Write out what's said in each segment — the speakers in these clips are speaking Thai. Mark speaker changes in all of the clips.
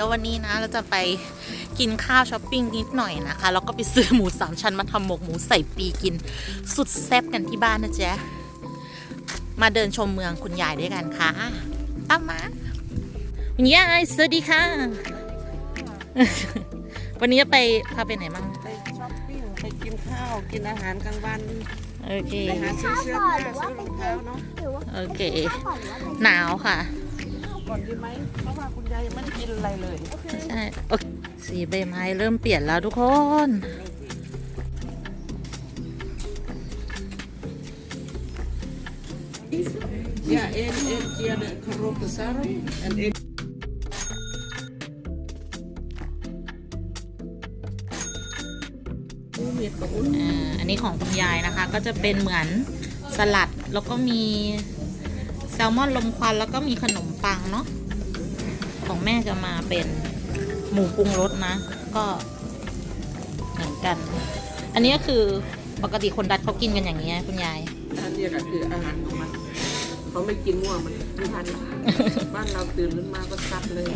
Speaker 1: ดี๋ยววันนี้นะเราจะไปกินข้าวช้อปปิ้งนิดหน่อยนะคะ แล้วก็ไปซื้อหมูสามชั้นมาทำหมกหมูใส่ปีกินสุดแซ่บกันที่บ้านนะจ๊ะมาเดินชมเมืองคุณยายด้วยกันค่ะตามมาคุณยายสวัสดีค่ะ วันนี้จะไปพาไปไหนมั่ง
Speaker 2: ไปช้อปปิ้งไปกินข้าวกินอาหารกลางวัน
Speaker 1: โอเค
Speaker 2: ไปหาซื้อเสื้อผ้าซื้อรองเท้าเนาะ
Speaker 3: หรือว่า
Speaker 1: โอเค
Speaker 3: ข้าวก่อนหรือว่าไป
Speaker 1: หนาวค่ะ
Speaker 2: ข้าว ก่อนดีไหมเพราะว่าคุณยายยังไม่ได้กินอะไรเลย
Speaker 1: ใช่โอเคสีใบไม้เริ่มเปลี่ยนแล้วทุกคน
Speaker 2: อย่าเอ็นเอ็นเจียเดคารบซาร์เอ็นเอ็น
Speaker 1: อ่าอันนี้ของคุณยายนะคะ ก็จะเป็นเหมือนสลัดแล้วก็มีแซลมอนลมควันแล้วก็มีขนมปังเนาะของแม่จะมาเป็นหมูปรุงรสนะ ก็เหมือนกัน อันนี้ก็คือปกติคนดัดเขากินกันอย่างนี้ยคุณยาย
Speaker 2: อันนี้ก็คืออาหารของมันเขาไม่กินง่วงมันไม่ทันบ้านเราตื่นขึ้นมาก็ซัดเลย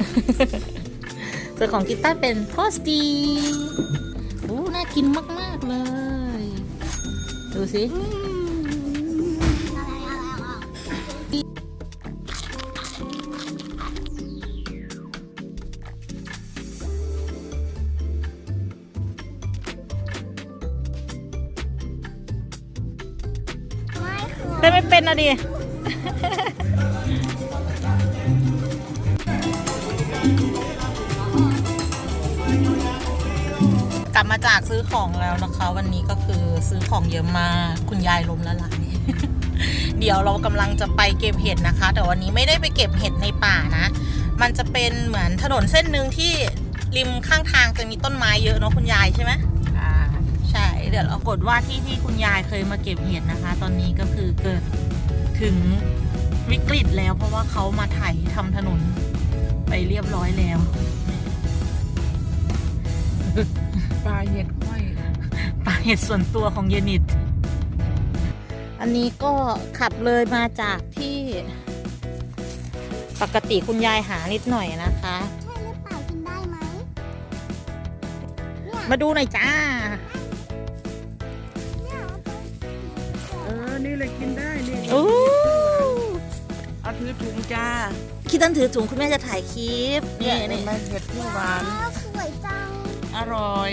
Speaker 1: ส่วนของกิตต้าร์เป็นโทสตีโอ้น่ากินมาก ๆ เลย ดูสิ
Speaker 3: ได้
Speaker 1: ไม่เป็นนะดิกลับมาจากซื้อของแล้วนะคะ วันนี้ก็คือซื้อของเยอะมากคุณยายล้มละลายเดี๋ยวเรากำลังจะไปเก็บเห็ดนะคะ แต่วันนี้ไม่ได้ไปเก็บเห็ดในป่านะ มันจะเป็นเหมือนถนนเส้นหนึ่งที่ริมข้างทางจะมีต้นไม้เยอะเนาะคุณยายใช่ไหม เดี๋ยวเรากดว่าที่ที่คุณยายเคยมาเก็บเห็ดนะคะ ตอนนี้ก็คือเกิดถึงวิกฤตแล้วเพราะว่าเขามาไถทำถนนไปเรียบร้อยแล้ว
Speaker 2: ปลาเห็ดห้อย
Speaker 1: ป่าเห็ดส่วนตัวของเยนิด อันนี้ก็ขับเลยมาจากที่ปกติคุณยายหานิดหน่อยนะคะ
Speaker 3: ใช่หรือเปล่ากินได้ไหมเนี่ย
Speaker 1: มาดูหน่อยจ้า
Speaker 2: ออนี่เลยกินได้นี่
Speaker 1: โอ้
Speaker 2: เอาถือถุงจ้า
Speaker 1: คิดตันถือถุงคุณแม่จะถ่ายคลิป
Speaker 2: เนี่
Speaker 1: นี่
Speaker 2: ย
Speaker 1: นี่
Speaker 2: มันเห็ดเปรี้ยวหวาน
Speaker 3: ว้าวสวยจัง
Speaker 2: อร่อย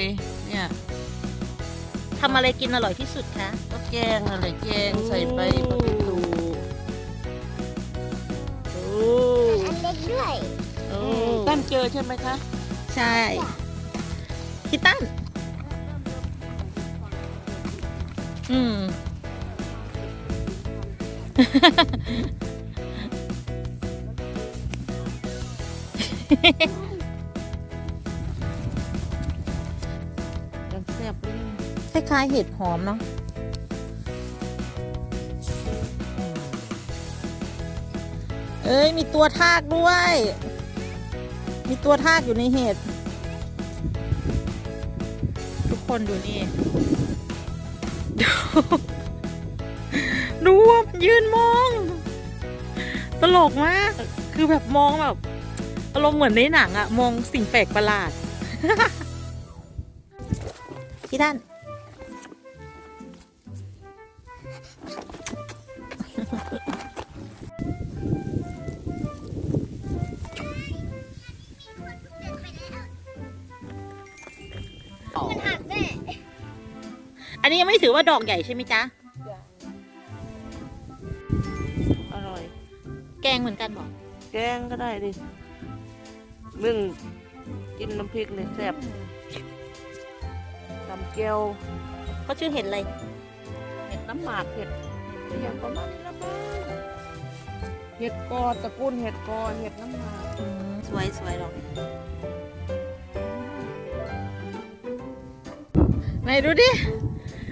Speaker 2: เนี่ย
Speaker 1: ทำอะไรกินอร่อยที่สุดคะ
Speaker 2: ก็แกงอะไรแกงใส่ใบผักกูด
Speaker 1: โอ้
Speaker 3: อันเล็กด้วย
Speaker 1: โอ้
Speaker 2: ตั้นเจอใช่ไหมคะ
Speaker 1: ใช่คิดตันอืม
Speaker 2: ยัง แซ่บเลย
Speaker 1: คล้ายๆเห็ดหอมเนาะเอ้ย มีตัวทากด้วย มีตัวทากอยู่ในเห็ด ทุกคนดูนี่ดู ดูว่ายืนมอง ตลกมาก คือแบบมองแบบอารมณ์เหมือนในหนังอะมองสิ่งแปลกประหลาดที่ด้าน
Speaker 3: มันหักแม่
Speaker 1: อันนี้ยังไม่ถือว่าดอกใหญ่ใช่ไหมจ๊ะ งเหมือนกันบอก
Speaker 2: แกงก็ได้ดินึ่งกินน้ำพริกเนี่ยแซ่บตำเกี๊ยว
Speaker 1: เขาชื่อเห็ดอะไร
Speaker 2: เห็ดน้ำหมากเห็ดอย่างประมาณนี้นะป้าเห็ดกอตระกูลเห็ดกอเห็ดน้ำหมาก
Speaker 1: อืมสวยสวยดอกไหนดูดิ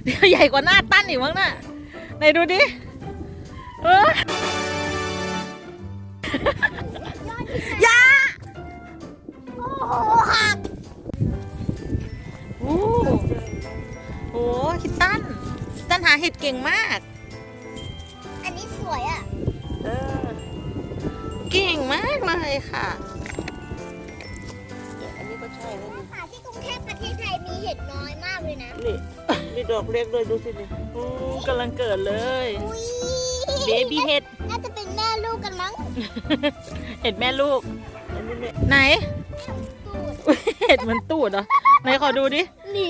Speaker 1: เดี๋ยวใหญ่กว่าหน้าตั้นอีกมั้งน่ะไหนดูดิ เออ ยา
Speaker 3: โอ้หหัก
Speaker 1: โอ้โหคิตตันตตันหาเห็ดเก่งมาก
Speaker 3: อันนี้สวยอะ
Speaker 2: เก่
Speaker 1: งมากเลยค่ะ
Speaker 2: อันนี้ก็ใช่แล้ว
Speaker 3: ค่ะที่กรุงเทพประเทศไทยมีเห็ดน้อยมากเลยนะ
Speaker 2: นี่มีดอกเล็กเลยดูสินี่
Speaker 1: อืกำลังเกิดเลย
Speaker 3: อุ้ย
Speaker 1: เบบี้เห็ด
Speaker 3: ลูกกันมั้ง
Speaker 1: เห็ดแม่ลูก
Speaker 2: อันนี้เนี่ย
Speaker 1: ไหน
Speaker 3: ตูด
Speaker 1: อุ๊ยเห็ดมันตูดเหรอ ไหนขอดูดิ
Speaker 3: นี่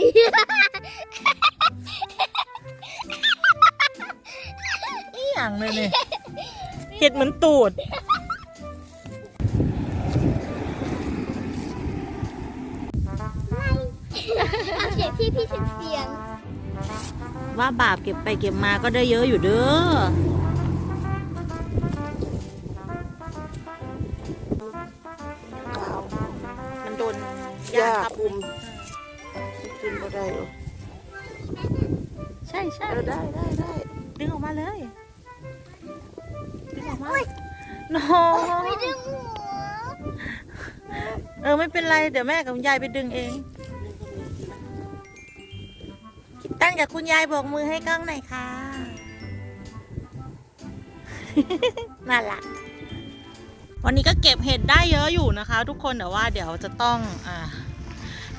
Speaker 1: นี่อย่างเลยเนี่ยเห็ดเหมือนตูด
Speaker 3: เอาเสียงพี่พี่เสียงเสียง
Speaker 1: ว่าบาปเก็บไปเก็บมาก็ได้เยอะอยู่เด้อ
Speaker 2: หญ้าคุมกินก็ได้เหรอ
Speaker 1: ใช่ใช่
Speaker 2: เออได้ได้ได้
Speaker 1: ดึงออกมาเลยดึงออกมาโน
Speaker 3: ไม่ดึงหัว
Speaker 1: เออไม่เป็นไร เดี๋ยวแม่กับคุณยายไปดึงเองคิดตั้งกับคุณยายบอกมือให้กล้องหน่อยค่ะน่ารักวันนี้ก็เก็บเห็ดได้เยอะอยู่นะคะ ทุกคนแต่ว่าเดี๋ยวจะต้องอ่า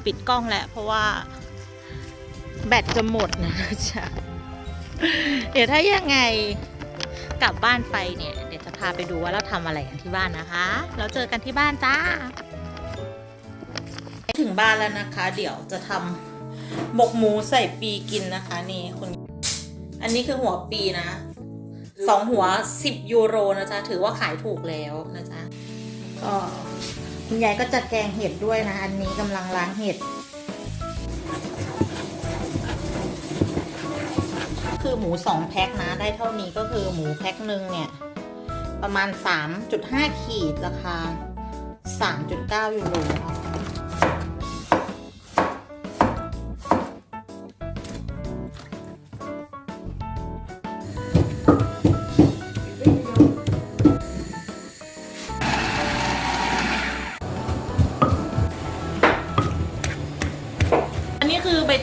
Speaker 1: ปิดกล้องแล้วเพราะว่าแบตจะหมดนะจ๊ะ เดี๋ยวถ้ายังไงกลับบ้านไปเนี่ย เดี๋ยวจะพาไปดูว่าเราทำอะไรกันที่บ้านนะคะ แล้วเจอกันที่บ้านจ้า ถึงบ้านแล้วนะคะ เดี๋ยวจะทำหมกหมูใส่ปีกินนะคะ นี่คุณ อันนี้คือหัวปีนะสองหัวสิบยูโรนะจ๊ะ ถือว่าขายถูกแล้วนะจ๊ะ ก็ คุณยายก็จะแกงเห็ดด้วยนะ อันนี้กำลังล้างเห็ด คือหมูสองแพ็คนะ ได้เท่านี้ก็คือหมูแพ็คหนึ่งเนี่ย ประมาณ 3.5 ขีดราคา 3.9 ยูโร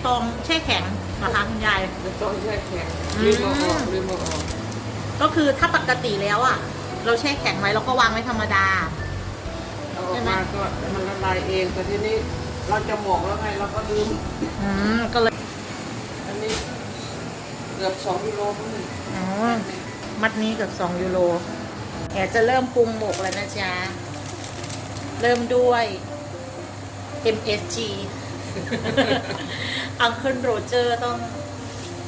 Speaker 1: ตองแช่แข็งนะคะคุณยาย
Speaker 2: จะต้องแช่แข็ง
Speaker 1: อืม
Speaker 2: ลืมเอาออกลืมเอาออก
Speaker 1: ก็คือถ้าปกติแล้วอะเราแช่แข็งไว้เราก็วางไว้ธรรมดา
Speaker 2: เอาออกมาก็มันละลายเองแต่ทีนี้เราจะหมกแล้วไงเราก็ลืม
Speaker 1: อืมก็เลย
Speaker 2: อันนี้เกือบสองกิโลมั้ง
Speaker 1: อ๋อมัดนี้เกับ2ยูโรแอบจะเริ่มปรุงหมกแล้วนะจ๊ะ เริ่มด้วย MSG Uncle Roger ต้อง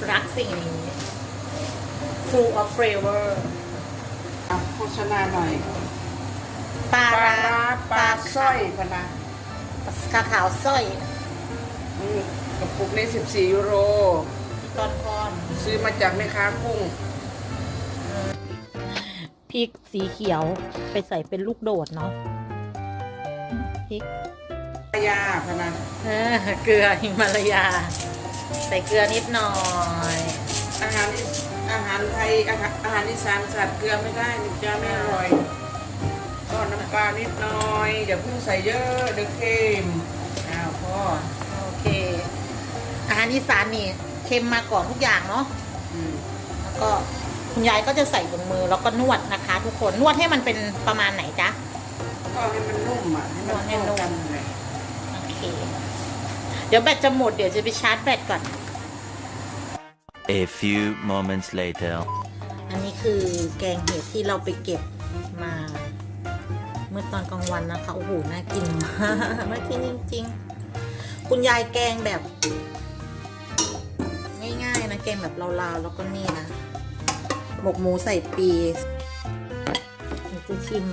Speaker 1: รักสิ่งนี้ Full of flavor
Speaker 2: อะโฆษณาหน่อย
Speaker 1: ปลา
Speaker 2: ปลา
Speaker 1: ร้า
Speaker 2: ร้าปลาสร้อยพะนะ
Speaker 1: กาขาวสร้อย
Speaker 2: อืมกระปุกนี้14 ยูโร
Speaker 1: ตอนก้อน
Speaker 2: ซื้อมาจากแม่ค้ากุ้ง
Speaker 1: พริกสีเขียวไปใส่เป็นลูกโดดเนาะพริก
Speaker 2: ยาพะนะ
Speaker 1: เออเกลือหิมาลายา ใส่เกลือนิดหน่อย
Speaker 2: อาหารอีอาหารไทยอาหารอาหารอีสานสัตว์เกลือไม่ได้นี่จะไม่อร่อยก็น้ำปลานิดหน่อยอย่าเพิ่งใส่เยอะเดี๋ยวเค็มอ้าวพ่อ
Speaker 1: โอเค อาหารอีสานนี่เค็มมาก่อนทุกอย่างเนาะ
Speaker 2: อืม
Speaker 1: แล้วก็คุณยายก็จะใส่บนมือแล้วก็นวดนะคะ ทุกคนนวดให้มันเป็นประมาณไหนจ๊ะ
Speaker 2: ก็ให้มันนุ่มอะให้มัน
Speaker 1: ให้
Speaker 2: เข้า
Speaker 1: นุ่ม
Speaker 2: กันเลย
Speaker 1: โอ เค เดี๋ยวแบตจะหมดเดี๋ยวจะไปชาร์จแบตก่อน
Speaker 4: A few moments later.
Speaker 1: อันนี้คือแกงเห็ดที่เราไปเก็บมา เมื่อตอนกลางวันนะคะ โอ้โห น่ากินมากน่ากินจริง ๆ คุณยายแกงแบบ ง่ายๆนะ แกงแบบลาวๆ แล้วก็นี่นะ หมกหมูใส่ปีเดี๋ยวจะชิม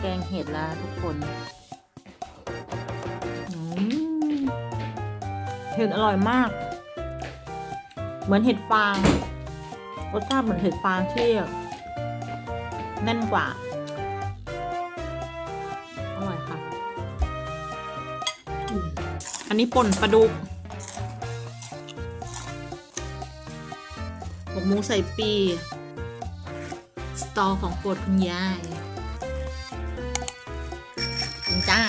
Speaker 1: แกงเห็ดแล้วทุกคน เห็ดอร่อยมาก เหมือนเห็ดฟางรสชาติเหมือนเห็ดฟางที่แน่นกว่าอร่อยค่ะ อันนี้ป่นปลาดุกหมกมูใส่ปี สตอของโปรดคุณยายกินจ้า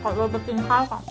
Speaker 1: ขอตัวไปกินข้าวก่อน